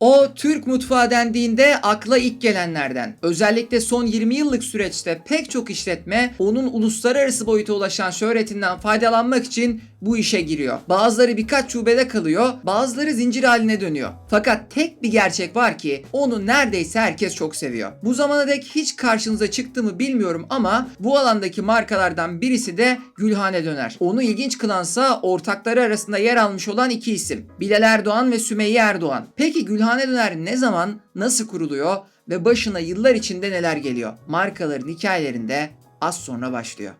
O Türk mutfağı dendiğinde akla ilk gelenlerden. Özellikle son 20 yıllık süreçte pek çok işletme onun uluslararası boyuta ulaşan şöhretinden faydalanmak için bu işe giriyor. Bazıları birkaç şubede kalıyor, bazıları zincir haline dönüyor. Fakat tek bir gerçek var ki onu neredeyse herkes çok seviyor. Bu zamana dek hiç karşınıza çıktı mı bilmiyorum ama bu alandaki markalardan birisi de Gülhane Döner. Onu ilginç kılansa ortakları arasında yer almış olan iki isim. Bilal Erdoğan ve Sümeyye Erdoğan. Peki Gülhane Döner ne zaman, nasıl kuruluyor ve başına yıllar içinde neler geliyor? Markaların hikayelerinde az sonra başlıyor.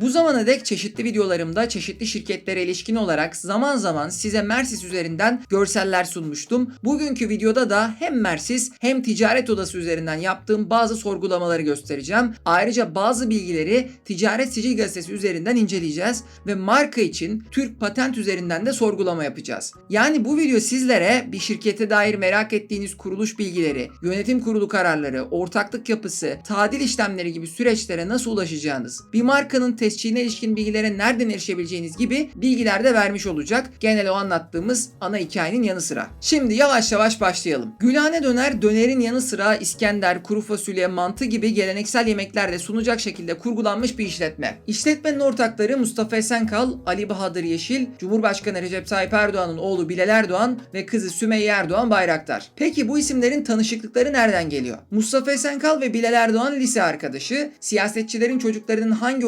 Bu zamana dek çeşitli videolarımda çeşitli şirketlere ilişkin olarak zaman zaman size Mersis üzerinden görseller sunmuştum. Bugünkü videoda da hem Mersis hem ticaret odası üzerinden yaptığım bazı sorgulamaları göstereceğim. Ayrıca bazı bilgileri Ticaret Sicil Gazetesi üzerinden inceleyeceğiz ve marka için Türk Patent üzerinden de sorgulama yapacağız. Yani bu video sizlere bir şirkete dair merak ettiğiniz kuruluş bilgileri, yönetim kurulu kararları, ortaklık yapısı, tadil işlemleri gibi süreçlere nasıl ulaşacağınız, bir markanın tescilline ilişkin bilgilere nereden erişebileceğiniz gibi bilgiler de vermiş olacak. Genel o anlattığımız ana hikayenin yanı sıra. Şimdi yavaş yavaş başlayalım. Gülhane Döner dönerin yanı sıra İskender, kuru fasulye, mantı gibi geleneksel yemekler de sunacak şekilde kurgulanmış bir işletme. İşletmenin ortakları Mustafa Esenkal, Ali Bahadır Yeşil, Cumhurbaşkanı Recep Tayyip Erdoğan'ın oğlu Bilal Erdoğan ve kızı Sümeyye Erdoğan Bayraktar. Peki bu isimlerin tanışıklıkları nereden geliyor? Mustafa Esenkal ve Bilal Erdoğan lise arkadaşı. Siyasetçilerin çocuklarının hangi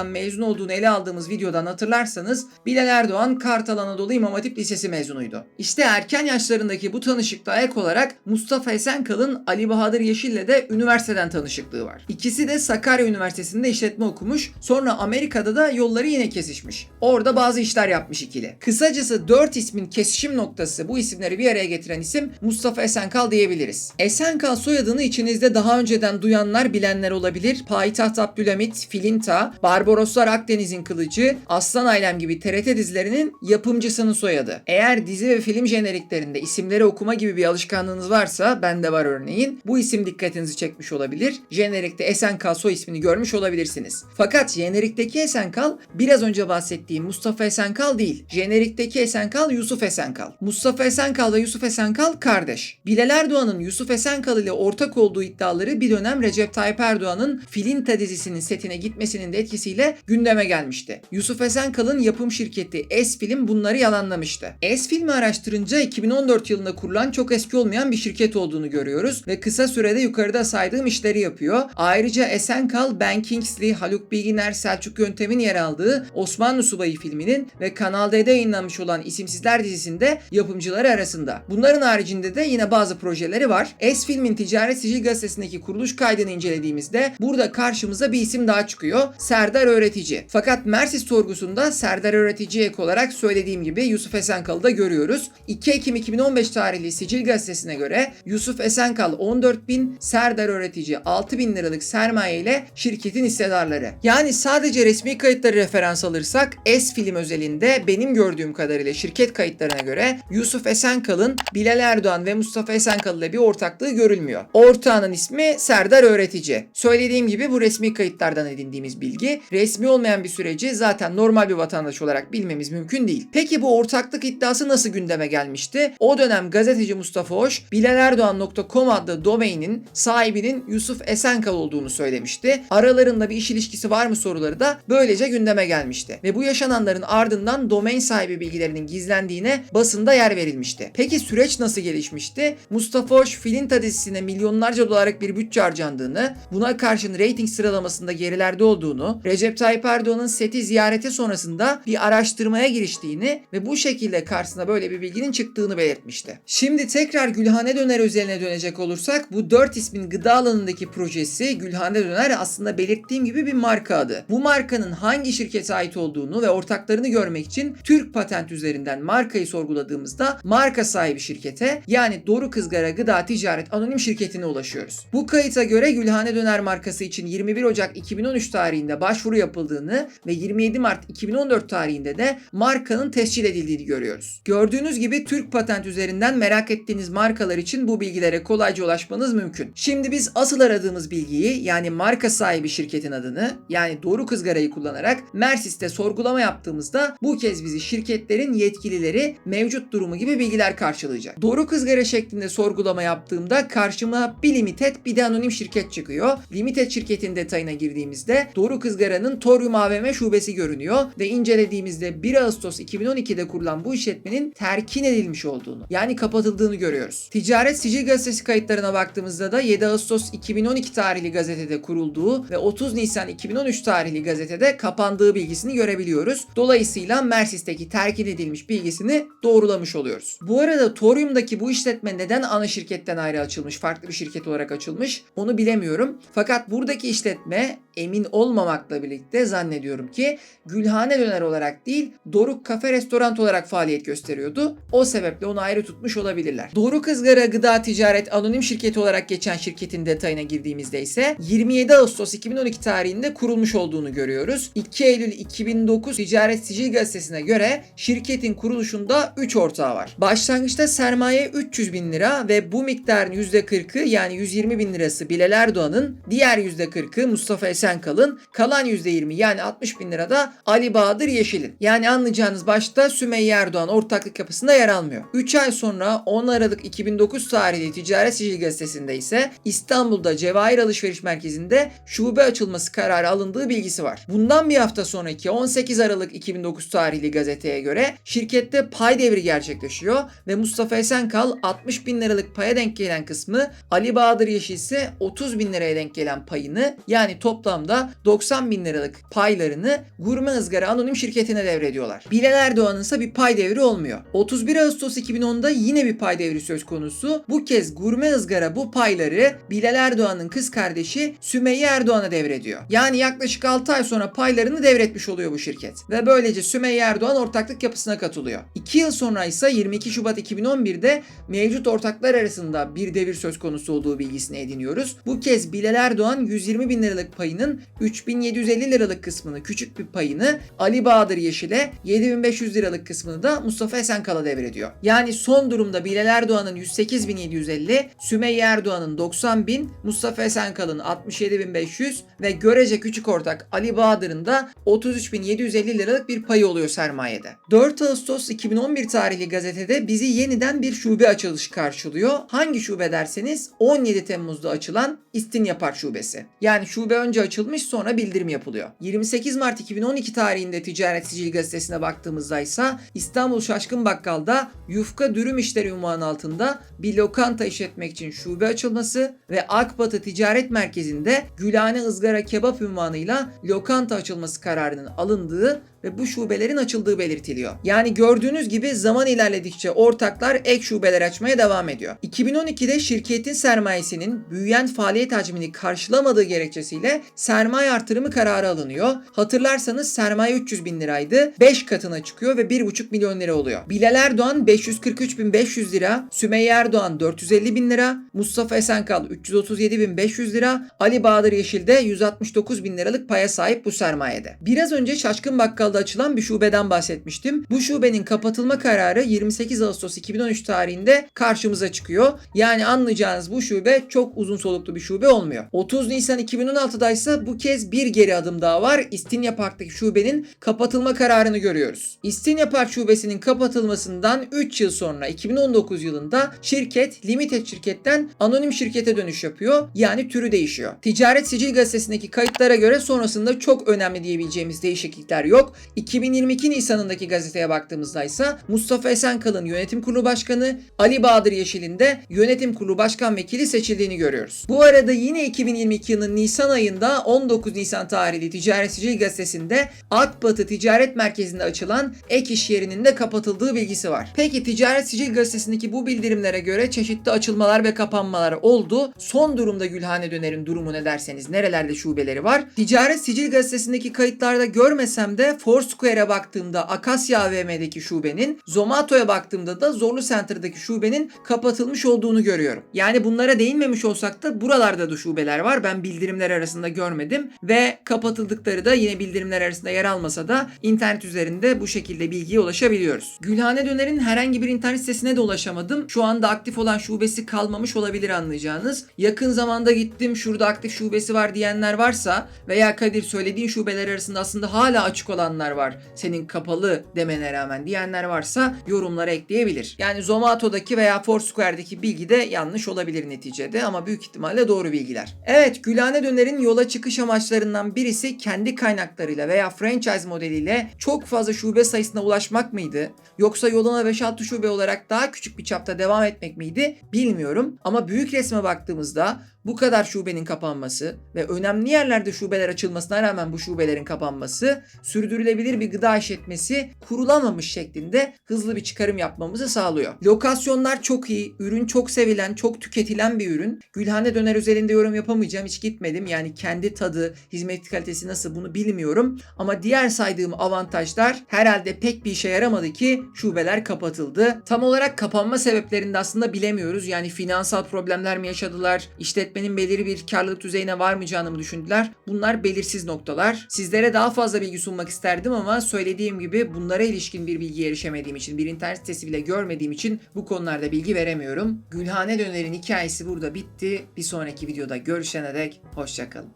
okullardan mezun olduğunu ele aldığımız videodan hatırlarsanız Bilal Erdoğan Kartal Anadolu İmam Hatip Lisesi mezunuydu. İşte erken yaşlarındaki bu tanışıklığa ek olarak Mustafa Esenkal'ın Ali Bahadır Yeşil'le de üniversiteden tanışıklığı var. İkisi de Sakarya Üniversitesi'nde işletme okumuş. Sonra Amerika'da da yolları yine kesişmiş. Orada bazı işler yapmış ikili. Kısacası 4 ismin kesişim noktası bu isimleri bir araya getiren isim Mustafa Esenkal diyebiliriz. Esenkal soyadını içinizde daha önceden duyanlar bilenler olabilir. Payitaht Abdülhamit, Filinta, Barbaroslar Akdeniz'in Kılıcı, Aslan Ailem gibi TRT dizilerinin yapımcısının soyadı. Eğer dizi ve film jeneriklerinde isimleri okuma gibi bir alışkanlığınız varsa bende var örneğin. Bu isim dikkatinizi çekmiş olabilir. Jenerikte Esenkal soy ismini görmüş olabilirsiniz. Fakat jenerikteki Esenkal biraz önce bahsettiğim Mustafa Esenkal değil. Jenerikteki Esenkal Yusuf Esenkal. Mustafa Esenkal ve Yusuf Esenkal kardeş. Bilal Erdoğan'ın Yusuf Esenkal ile ortak olduğu iddiaları bir dönem Recep Tayyip Erdoğan'ın Filinta dizisinin setine gitmesinin de etkisiyle gündeme gelmişti. Yusuf Esenkal'ın yapım şirketi S-Film bunları yalanlamıştı. S-Film'i araştırınca 2014 yılında kurulan çok eski olmayan bir şirket olduğunu görüyoruz ve kısa sürede yukarıda saydığım işleri yapıyor. Ayrıca Esenkal, Ben Kingsley, Haluk Bilginer, Selçuk Yöntem'in yer aldığı Osmanlı Subayı filminin ve Kanal D'de yayınlanmış olan İsimsizler dizisinde yapımcıları arasında. Bunların haricinde de yine bazı projeleri var. S-Film'in Ticaret Sicil Gazetesi'ndeki kuruluş kaydını incelediğimizde burada karşımıza bir isim daha çıkıyor. Serdar Öğretici. Fakat Mersis sorgusunda Serdar Öğretici ek olarak söylediğim gibi Yusuf Esenkal'ı da görüyoruz. 2 Ekim 2015 tarihli Sicil Gazetesi'ne göre Yusuf Esenkal 14 bin, Serdar Öğretici 6 bin liralık sermaye ile şirketin hissedarları. Yani sadece resmi kayıtları referans alırsak S film özelinde benim gördüğüm kadarıyla şirket kayıtlarına göre Yusuf Esenkal'ın Bilal Erdoğan ve Mustafa Esenkal ile bir ortaklığı görülmüyor. Ortağının ismi Serdar Öğretici. Söylediğim gibi bu resmi kayıtlardan edindiğimiz bilgi. Resmi olmayan bir süreci zaten normal bir vatandaş olarak bilmemiz mümkün değil. Peki bu ortaklık iddiası nasıl gündeme gelmişti? O dönem gazeteci Mustafa Hoş, bilalerdoğan.com adlı domainin sahibinin Yusuf Esenkal olduğunu söylemişti. Aralarında bir iş ilişkisi var mı soruları da böylece gündeme gelmişti. Ve bu yaşananların ardından domain sahibi bilgilerinin gizlendiğine basında yer verilmişti. Peki süreç nasıl gelişmişti? Mustafa Hoş, Filinta dizisine milyonlarca dolarlık bir bütçe harcandığını, buna karşın reyting sıralamasında gerilerde olduğunu, Recep Tayyip Erdoğan'ın seti ziyareti sonrasında bir araştırmaya giriştiğini ve bu şekilde karşısına böyle bir bilginin çıktığını belirtmişti. Şimdi tekrar Gülhane Döner özeline dönecek olursak bu 4 ismin gıda alanındaki projesi Gülhane Döner aslında belirttiğim gibi bir marka adı. Bu markanın hangi şirkete ait olduğunu ve ortaklarını görmek için Türk Patent üzerinden markayı sorguladığımızda marka sahibi şirkete yani Doru Kızgara Gıda Ticaret Anonim Şirketi'ne ulaşıyoruz. Bu kayıta göre Gülhane Döner markası için 21 Ocak 2013 tarihinde başvuru başvuru yapıldığını ve 27 Mart 2014 tarihinde de markanın tescil edildiğini görüyoruz. Gördüğünüz gibi Türk Patent üzerinden merak ettiğiniz markalar için bu bilgilere kolayca ulaşmanız mümkün. Şimdi biz asıl aradığımız bilgiyi yani marka sahibi şirketin adını yani doğru kızgarayı kullanarak Mersis'te sorgulama yaptığımızda bu kez bizi şirketlerin yetkilileri mevcut durumu gibi bilgiler karşılayacak. Doğru kızgara şeklinde sorgulama yaptığımda karşıma bir limited bir de anonim şirket çıkıyor. Limited şirketin detayına girdiğimizde Doğru Kızgara'nın Torium AVM şubesi görünüyor ve incelediğimizde 1 Ağustos 2012'de kurulan bu işletmenin terkin edilmiş olduğunu yani kapatıldığını görüyoruz. Ticaret Sicil Gazetesi kayıtlarına baktığımızda da 7 Ağustos 2012 tarihli gazetede kurulduğu ve 30 Nisan 2013 tarihli gazetede kapandığı bilgisini görebiliyoruz. Dolayısıyla Mersis'teki terkin edilmiş bilgisini doğrulamış oluyoruz. Bu arada Torium'daki bu işletme neden ana şirketten ayrı açılmış, farklı bir şirket olarak açılmış onu bilemiyorum. Fakat buradaki işletme emin olmamakla birlikte zannediyorum ki Gülhane Döner olarak değil Doruk Kafe Restoran olarak faaliyet gösteriyordu. O sebeple onu ayrı tutmuş olabilirler. Doruk Izgara Gıda Ticaret Anonim Şirketi olarak geçen şirketin detayına girdiğimizde ise 27 Ağustos 2012 tarihinde kurulmuş olduğunu görüyoruz. 2 Eylül 2009 Ticaret Sicil Gazetesi'ne göre şirketin kuruluşunda 3 ortağı var. Başlangıçta sermaye 300 bin lira ve bu miktarın %40'ı yani 120 bin lirası Bilal Erdoğan'ın, diğer %40'ı Mustafa Esenkal'ın, kalan %20 yani 60 bin lira da Ali Bahadır Yeşil'in. Yani anlayacağınız başta Sümeyye Erdoğan ortaklık yapısında yer almıyor. 3 ay sonra 10 Aralık 2009 tarihli Ticaret Sicil Gazetesi'nde ise İstanbul'da Cevahir Alışveriş Merkezi'nde şube açılması kararı alındığı bilgisi var. Bundan bir hafta sonraki 18 Aralık 2009 tarihli gazeteye göre şirkette pay devri gerçekleşiyor ve Mustafa Esenkal 60 bin liralık paya denk gelen kısmı Ali Bahadır Yeşil ise 30 bin liraya denk gelen payını yani toplamda 90 bin liralık paylarını Gurme Izgara Anonim şirketine devrediyorlar. Bilal Erdoğan'ın ise bir pay devri olmuyor. 31 Ağustos 2010'da yine bir pay devri söz konusu. Bu kez Gurme Izgara bu payları Bilal Erdoğan'ın kız kardeşi Sümeyye Erdoğan'a devrediyor. Yani yaklaşık 6 ay sonra paylarını devretmiş oluyor bu şirket. Ve böylece Sümeyye Erdoğan ortaklık yapısına katılıyor. 2 yıl sonra ise 22 Şubat 2011'de mevcut ortaklar arasında bir devir söz konusu olduğu bilgisini ediniyoruz. Bu kez Bilal Erdoğan 120 bin liralık payının 3750 liralık kısmını küçük bir payını Ali Bahadır Yeşil'e 7500 liralık kısmını da Mustafa Esenkal'a devrediyor. Yani son durumda Bilal Erdoğan'ın 108.750, Sümeyye Erdoğan'ın 90.000, Mustafa Esenkal'ın 67.500 ve görece küçük ortak Ali Bahadır'ın da 33.750 liralık bir payı oluyor sermayede. 4 Ağustos 2011 tarihli gazetede bizi yeniden bir şube açılışı karşılıyor. Hangi şube derseniz 17 Temmuz'da açılan İstinye Park Şubesi. Yani şube önce açılmış sonra bildirim yapılıyor. 28 Mart 2012 tarihinde Ticaret Sicil Gazetesi'ne baktığımızda ise İstanbul Şaşkın Bakkal'da Yufka Dürüm İşleri unvanı altında bir lokanta işletmek için şube açılması ve Akbatı Ticaret Merkezi'nde Gülhane Izgara Kebap unvanıyla lokanta açılması kararının alındığı ve bu şubelerin açıldığı belirtiliyor. Yani gördüğünüz gibi zaman ilerledikçe ortaklar ek şubeler açmaya devam ediyor. 2012'de şirketin sermayesinin büyüyen faaliyet hacmini karşılamadığı gerekçesiyle sermaye artırımı kararı alınıyor. Hatırlarsanız sermaye 300 bin liraydı. 5 katına çıkıyor ve 1,5 milyon lira oluyor. Bilal Erdoğan 543.500 lira, Sümeyye Erdoğan 450 bin lira, Mustafa Esenkal 337.500 lira, Ali Bahadır Yeşil de 169 bin liralık paya sahip bu sermayede. Biraz önce Şaşkın Bakkal'da açılan bir şubeden bahsetmiştim. Bu şubenin kapatılma kararı 28 Ağustos 2013 tarihinde karşımıza çıkıyor. Yani anlayacağınız bu şube çok uzun soluklu bir şube olmuyor. 30 Nisan 2016'da ise bu kez bir geri adım daha var. İstinye Park'taki şubenin kapatılma kararını görüyoruz. İstinye Park şubesinin kapatılmasından 3 yıl sonra 2019 yılında şirket Limited şirketten anonim şirkete dönüş yapıyor. Yani türü değişiyor. Ticaret Sicil Gazetesi'ndeki kayıtlara göre sonrasında çok önemli diyebileceğimiz değişiklikler yok. 2022 Nisan'ındaki gazeteye baktığımızda ise Mustafa Esenkal'ın yönetim kurulu başkanı, Ali Bahadır Yeşil'in de yönetim kurulu başkan vekili seçildiğini görüyoruz. Bu arada yine 2022 yılının Nisan ayında 19 Nisan tarihli Ticaret Sicil Gazetesi'nde Akbatı Ticaret Merkezi'nde açılan ek iş yerinin de kapatıldığı bilgisi var. Peki Ticaret Sicil Gazetesi'ndeki bu bildirimlere göre çeşitli açılmalar ve kapanmalar oldu. Son durumda Gülhane Döner'in durumu ne derseniz nerelerde şubeleri var? Ticaret Sicil Gazetesi'ndeki kayıtlarda görmesem de Foursquare'e baktığımda Akasya AVM'deki şubenin, Zomato'ya baktığımda da Zorlu Center'daki şubenin kapatılmış olduğunu görüyorum. Yani bunlara değinmemiş olsak da buralarda da şubeler var. Ben bildirimler arasında görmedim ve kapatıldıkları da yine bildirimler arasında yer almasa da internet üzerinde bu şekilde bilgiye ulaşabiliyoruz. Gülhane Döner'in herhangi bir internet sitesine de ulaşamadım. Şu anda aktif olan şubesi kalmamış olabilir anlayacağınız. Yakın zamanda gittim şurada aktif şubesi var diyenler varsa veya Kadir söylediğin şubeler arasında aslında hala açık olanlar var. Senin kapalı demene rağmen diyenler varsa yorumlara ekleyebilir. Yani Zomato'daki veya Foursquare'daki bilgi de yanlış olabilir neticede ama büyük ihtimalle doğru bilgiler. Evet Gülhane Döner'in yola çıkış amaçlarından birisi kendi kaynaklarıyla veya franchise modeliyle çok fazla şube sayısına ulaşmak mıydı? Yoksa yoluna 5-6 şube olarak daha küçük bir çapta devam etmek miydi? Bilmiyorum ama büyük resme baktığımızda bu kadar şubenin kapanması ve önemli yerlerde şubeler açılmasına rağmen bu şubelerin kapanması sürdürülebilir bir gıda işletmesi kurulamamış şeklinde hızlı bir çıkarım yapmamızı sağlıyor. Lokasyonlar çok iyi, ürün çok sevilen, çok tüketilen bir ürün. Gülhane Döner özelinde yorum yapamayacağım, hiç gitmedim. Yani kendi tadı, hizmet kalitesi nasıl bunu bilmiyorum. Ama diğer saydığım avantajlar herhalde pek bir işe yaramadı ki şubeler kapatıldı. Tam olarak kapanma sebeplerini de aslında bilemiyoruz. Yani finansal problemler mi yaşadılar, işletmenin belirli bir karlılık düzeyine varmayacağını mı düşündüler? Bunlar belirsiz noktalar. Sizlere daha fazla bilgi sunmak isterdim ama söylediğim gibi bunlara ilişkin bir bilgiye erişemediğim için, bir internet sitesi bile görmediğim için bu konularda bilgi veremiyorum. Gülhane Döner'in hikayesi burada bitti. Bir sonraki videoda görüşene dek hoşçakalın.